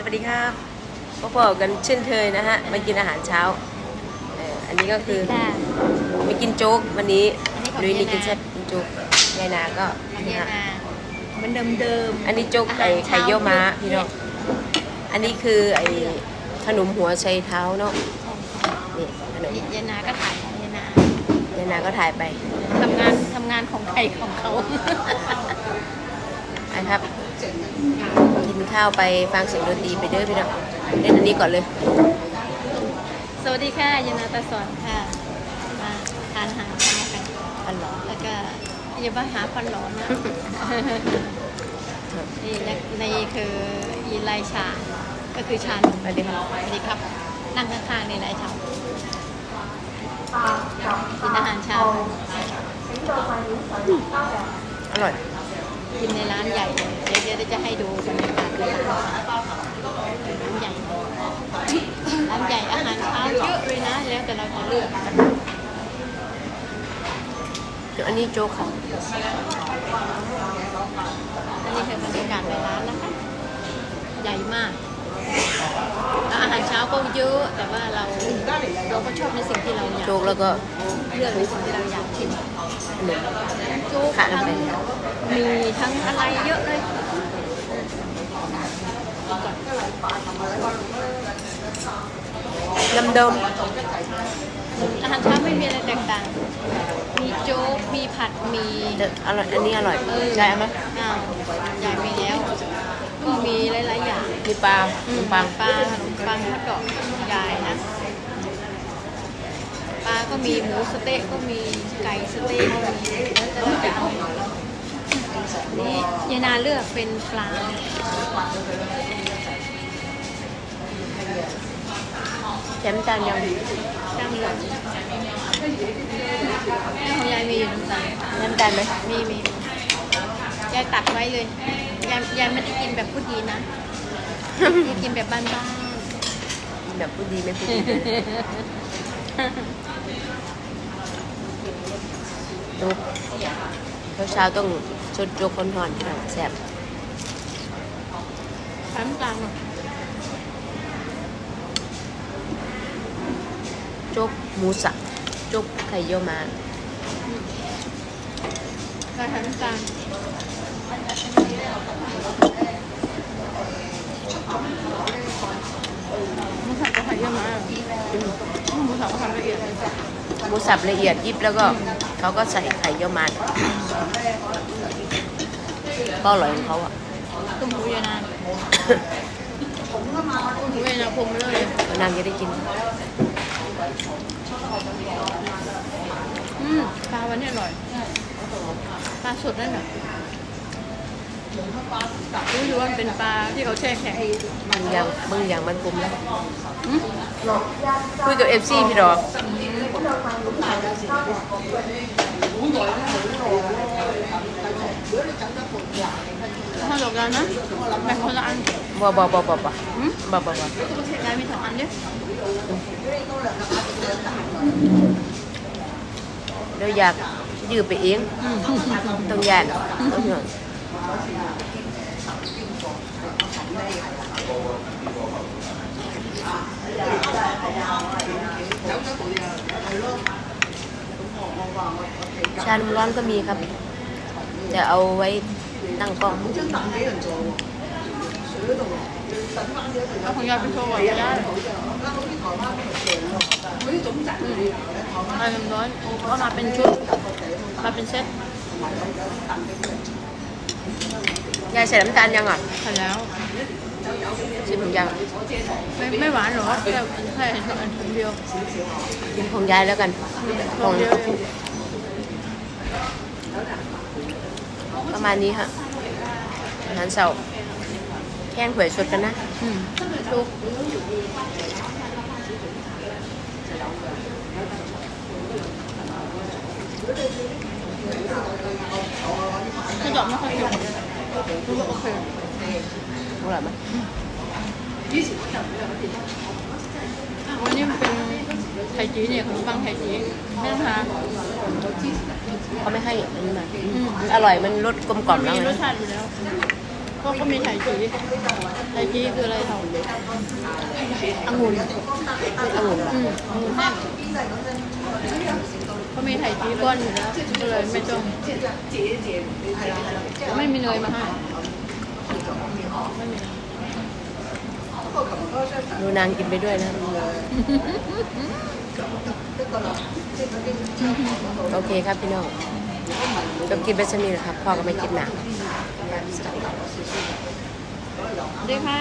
สวัสดีครับพบกันเช่นเคยนะฮะมากินอาหารเช้าเอ่ออันนี้ก็คือค่ะมากินโจ๊กวันนี้อันนี้ของลุยนี่ยายนากินแซ่บกินโจ๊กยายนาก็อันนี่นี้ฮะนะเหมันเดิมเดิมอันนี้โจ๊กไก่ไข่เยี่ยวม้าพี่น้องอันนี้คือไอ้ขนมหัวไชเท้าเนาะนี่ขนมยายนาก็ถ่ายของยายนายายนาก็ถ่ายไปทำงานทำงานของใครของเขานะครับ กินข้าวไปฟังเสียงดนตรีไปเด้อพี่น้องเล่นอันนี้ก่อนเลย สวัสดีค่ะยายนาตาสอนค่ะ มาทานอาหารเช้ากันอันหรอแล้วก็อย่ามาหาฟันหลอนนะนี่และนี่คืออีไลชา ก็คือชาสวัสดีครับสวัสดีครับ นั่งข้างๆนี่ไลชากินอาหารเช้าอร่อย กินในร้านใหญ่เลย เดี๋ยวเดี๋ยวจะให้ดูบรรยากาศในร้านร้านใหญ่ร้านใหญ่อาหารเช้าเยอะเลยนะ แล้วแต่เราจะเลือกเดี๋ยวอันนี้โจ๊กค่ะอันนี้คือบรรยากาศในร้านนะคะ ใหญ่มากแล้วอาหารเช้า ก็เยอะแต่ว่าเราเราก็ชอบในสิ่งที่เราอยากโจ๊กแล้วก็เลือกในสิ่งที่เราอยากชิมขนมโจ๊กขาดทั้งไปมีทั้งอะไรเยอะเลยก่อนลำเดิมอาหารเช้าไม่มีอะไรแตกต่าง มีโจ๊ก มีผัดหมีแต่อร่อย อันนี้อร่อยเออใช่ไหมอ้าวใหญ่ไปแล้ว ก็มีหลายๆอย่าง มีปลาขนมปังปลาขนม ปังทอดกรอบใหญ่นะปลาก็มีหมูสเต๊ะก็มีไก่สเต๊ะก็มีแล้วแต่เราจะเอานี่ยายนาเลือกเป็นปลาแถมจานยังตั้งเหลืองของยายมีอยู่น้ำตาลแถมจานไหมมีมียายตักไว้เลยยายยายไม่ได้กินแบบพูดดีนะ ยายกินแบบบ้าน แบบพูดดีไม่พูดดีโจ๊กเช้าๆต้องชดจ๊กคนหอนค่ะแซ่บๆชั้นกลางจ๊กหมูสับจ๊กไข่เยี่ยวมาก็ชั้นกลางหมูสับ เยอะมากหมูสับก็ทำละเอียดหมูสับละเอียดยิบแล้วก็เขาก็ใส่ไข่เยี่ยวม้าก็อร่อยของเขาอะตุ้มหูยานานตุ้มหูยานานพรมไปเลยนางจะได้กินอืมปลาวันนี้อร่อยปลาสดนั่นแหละ รู้อยู่ว่ามันเป็นปลาที่เขาแช่แข็งมึงยังมึงยังมันปุ่มแล้วอืมคุยกับเอฟซีพี่ดอกถ้าดอกกันนะแบ่งคนละอันบ่บ่บ่บ่บ่อืมบ่บ่บ่ยายมีสองอันเนี่ยเดี๋ยวอยากยืมไปเองอืมต้องยานต้องห่วง ชานมร้อนก็มีครับ จะเอาไว้ตั้งกล้องเอาของยายเป็นโชว์ก่อนก็ได้อืมอันน้ำร้อนก็มาเป็นชุด มาเป็นเซต ยายใส่น้ำตาลยังอะใส่แล้วชิมของยายก่อนไม่ไม่หวานหรอแค่แค่อันอันถุงเดียวกินของยายแล้วกันลองเดียวเองประมาณนี้ฮะอาหารเช้าแกงหวยสดกันนะอืมจุก ถ้าดอกไม่ค่อยเยอะรู้ว่าโอเคอร่อยไหมวันนี้มันเป็นไข่จีเนี่ยขนมปังไข่จีไม่ต้องทานเขาไม่ให้อันนี้มาอร่อยมันรสกลมกล่อมแล้วมีรสชาติอยู่แล้วเพราะก็เขามีไถจีไถจีคืออะไรเท่าองุ่นองุ่นอืมองุ่นแห้ง เขามีไถจีก้อนอยู่แล้วก็เลยไม่ต้องไม่มีเนยมาให้ไม่มีดูนางกินไปด้วยนะโอเคครับพี่น้องจบกินไปสมีนะครับพ่อก็ไม่กินหนักได้ค่ะ